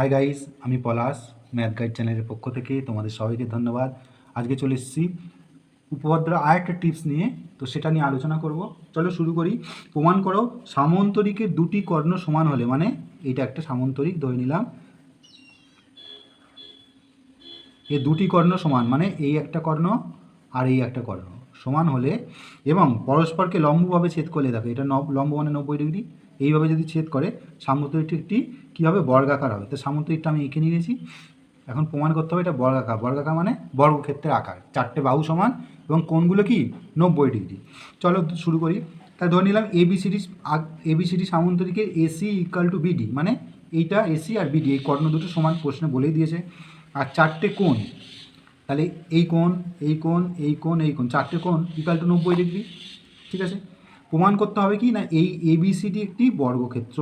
Hi guys আমি পলাশ math guide চ্যানেলের পক্ষ থেকে তোমাদের সবাইকে ধন্যবাদ। আজকে চলে এসেছি উপপাদ্য আর একটা টিপস নিয়ে, তো সেটা নিয়ে আলোচনা করব। চলো শুরু করি। প্রমাণ করো সামন্তরিকের দুটি কর্ণ সমান হলে মানে এটা একটা সামন্তরিক, ধরে নিলাম। এ দুটি কর্ণ সমান মানে এই একটা কর্ণ আর এই একটা কর্ণ সমান হলে, এবং পরস্পরকে লম্বভাবে ছেদ করলে, দেখো এটা লম্ব মানে নব্বই ডিগ্রি। এইভাবে যদি ছেদ করে সামন্তরিকটি একটি বর্গাকার হবে? তো সামন্তরিকটা আমি এঁকে নিয়েছি। এখন প্রমাণ করতে হবে এটা বর্গাকার। বর্গাকার মানে বর্গক্ষেত্রের আকার। চারটে বাহু সমান এবং কোণগুলো কি? নব্বই ডিগ্রি। চলো শুরু করি। তাই ধরে নিলাম এবিসিডি এবিসিডি সামন্তরিকের এসি ইকাল টু বিডি মানে এইটা এসি আর বিডি এই কর্ণ দুটো সমান প্রশ্নে বলেই দিয়েছে। আর চারটে কোণ। তাহলে এই কোণ এই কোণ এই কোণ এই কোণ। চারটে কোণ ইকাল টু নব্বই ডিগ্রি। ঠিক আছে? প্রমাণ করতে হবে কি না এই এবিসিডি একটি বর্গক্ষেত্র?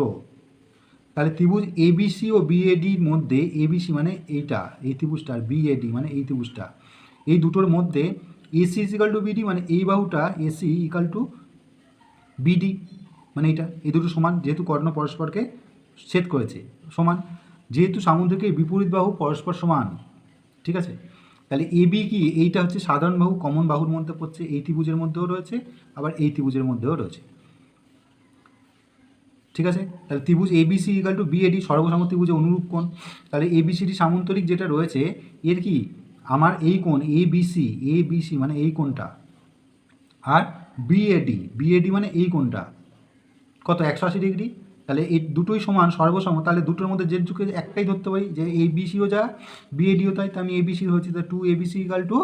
তাহলে ত্রিভুজ এবিসি ও বিএডির মধ্যে এবিসি মানে এইটা, এই ত্রিভুজটা, আর বিএডি মানে এই ত্রিভুজটা। এই দুটোর মধ্যে এসি ইকাল টু বিডি মানে এই বাহুটা এসি ইকাল টু বিডি মানে এইটা। এই দুটো সমান, যেহেতু কর্ণ পরস্পরকে ছেদ করেছে, সমান। যেহেতু সামুদ্রিকের বিপরীত বাহু পরস্পর সমান, ঠিক আছে? তাহলে এবি কি? এইটা হচ্ছে সাধারণ বাহু, কমন বাহুর মধ্যে পড়ছে এই ত্রিভুজের মধ্যেও রয়েছে, আবার এই ত্রিভুজের মধ্যেও রয়েছে। ঠিক আছে? তাহলে ত্রিভুজ এবিসি ইকাল টু বিএডি সর্বসম ত্রিভুজে অনুরূপ কোণ। তাহলে এবিসিডি সামন্তরিক যেটা রয়েছে, এর কি? আমার এই কোণ এ বিসি এ বিসি মানে এই কোণটা। আর বিএডি বিএডি মানে এই কোণটা। কত? একশো আশি ডিগ্রি? তাহলে এই দুটোই সমান, সর্বসম, তাহলে দুটোর মধ্যে যে যুগে একটাই ধরতে পারি, যে এই বিসিও যা বিএডিও তাই তো আমি এ এবিসি হচ্ছে তো two ABC equal to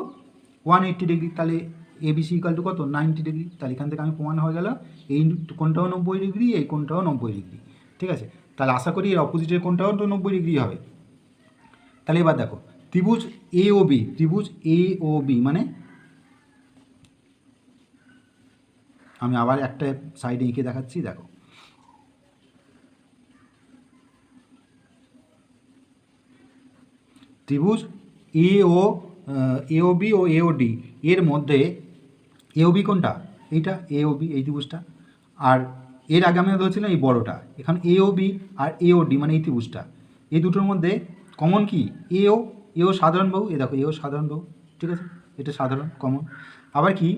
one eighty degree তাহলে এ এবিসি ইকাল টু কত? নাইনটি ডিগ্রি তাহলে এখান থেকে আমি প্রমাণ হয়ে গেল এই কোনটাও নব্বই ডিগ্রি এই কোনটাও নব্বই ডিগ্রি ঠিক আছে? তাহলে আশা করি এর অপোজিটের কোনটাও তো নব্বই ডিগ্রি হবে। তাহলে এবার দেখো, ত্রিভুজ এ ও বি ত্রিভুজ এ ও বি মানে আমি আবার একটা সাইডে এঁকে দেখাচ্ছি, দেখো। ত্রিভুজ এ ও এও বি ও এও ডি এর মধ্যে এও বি কোনটা? এইটা এও বি এই ত্রিভুজটা। আর এর আগে আমি ধরেছিলাম এই বড়টা। এখন এও বি আর এও ডি মানে এই ত্রিভুজটা। এই দুটোর মধ্যে কমন কি? এও এও সাধারণ বাহু। এ দেখো এও সাধারণ বাহু। ঠিক আছে? এটা সাধারণ কমন আবার কি?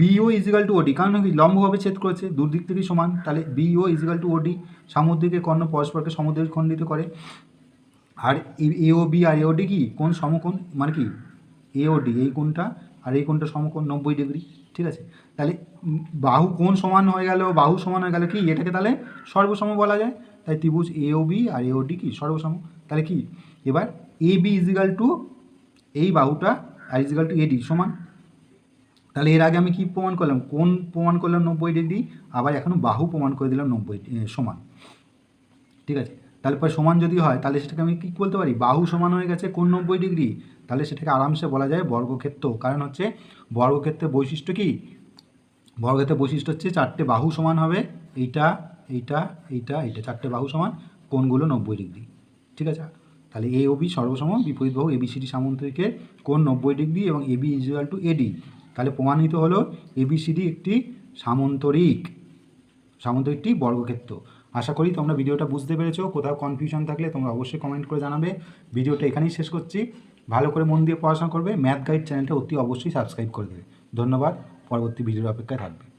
বিও ইজিক্যাল টু ওডি কারণ কি? লম্বভাবে ছেদ করেছে দুদিক থেকেই সমান। তাহলে বিও ইজিক্যাল টু ওডি সামুদ্রিকের কর্ণ পরস্পরকে সমুদ্রের খণ্ডিত করে। আর এও বি আর এও ডি কি? কোন সমকোণ? মানে কি? এও ডি এই কোণটা আর এই কোণটা সমকোণ নব্বই ডিগ্রি, ঠিক আছে? তাহলে বাহু কোণ সমান হয়ে গেল, বাহু সমান হয়ে গেল কি? এটাকে তাহলে সর্বসম বলা যায়। তাই ত্রিভুজ এও বি আর এও ডি কি? সর্বসম। তাহলে কি? এবার এ বি ইজিক্যাল টু এই বাহুটা আর ইজিক্যাল টু এডি সমান। তাহলে এর আগে আমি কি প্রমাণ করলাম? কোন প্রমাণ করলাম নব্বই ডিগ্রি, আবার এখনও বাহু প্রমাণ করে দিলাম নব্বই সমান। ঠিক আছে? তাহলে পরে সমান যদি হয়, তাহলে সেটাকে আমি কী বলতে পারি? বাহু সমান হয়ে গেছে কোন নব্বই ডিগ্রি। তাহলে সেটাকে আরামসে বলা যায় বর্গক্ষেত্র। কারণ হচ্ছে বর্গক্ষেত্রের বৈশিষ্ট্য কি? বর্গক্ষেত্রের বৈশিষ্ট্য হচ্ছে চারটে বাহু সমান হবে। এইটা এইটা এইটা এইটা চারটে বাহু সমান কোনগুলো নব্বই ডিগ্রি। ঠিক আছে? তাহলে এ ও বি সর্বসম বিপরীত বাহু এবিসিডি সামন্তরিকের কোন নব্বই ডিগ্রি এবং এবি ইজুয়াল টু এডি তাহলে প্রমাণিত হলো এবিসিডি একটি সামন্তরিক, সামন্তরিকটি বর্গক্ষেত্র। আশা করি তোমরা ভিডিওটা বুঝতে পেরেছ। কোথাও কনফিউশন থাকলে তোমরা অবশ্যই কমেন্ট করে জানাবে। ভিডিওটা এখানেই শেষ করছি। ভালো করে মন দিয়ে পড়াশোনা করবে। ম্যাথ গাইড চ্যানেলটা অতি অবশ্যই সাবস্ক্রাইব করে দেবে। ধন্যবাদ। পরবর্তী ভিডিওর অপেক্ষায় থাকবে।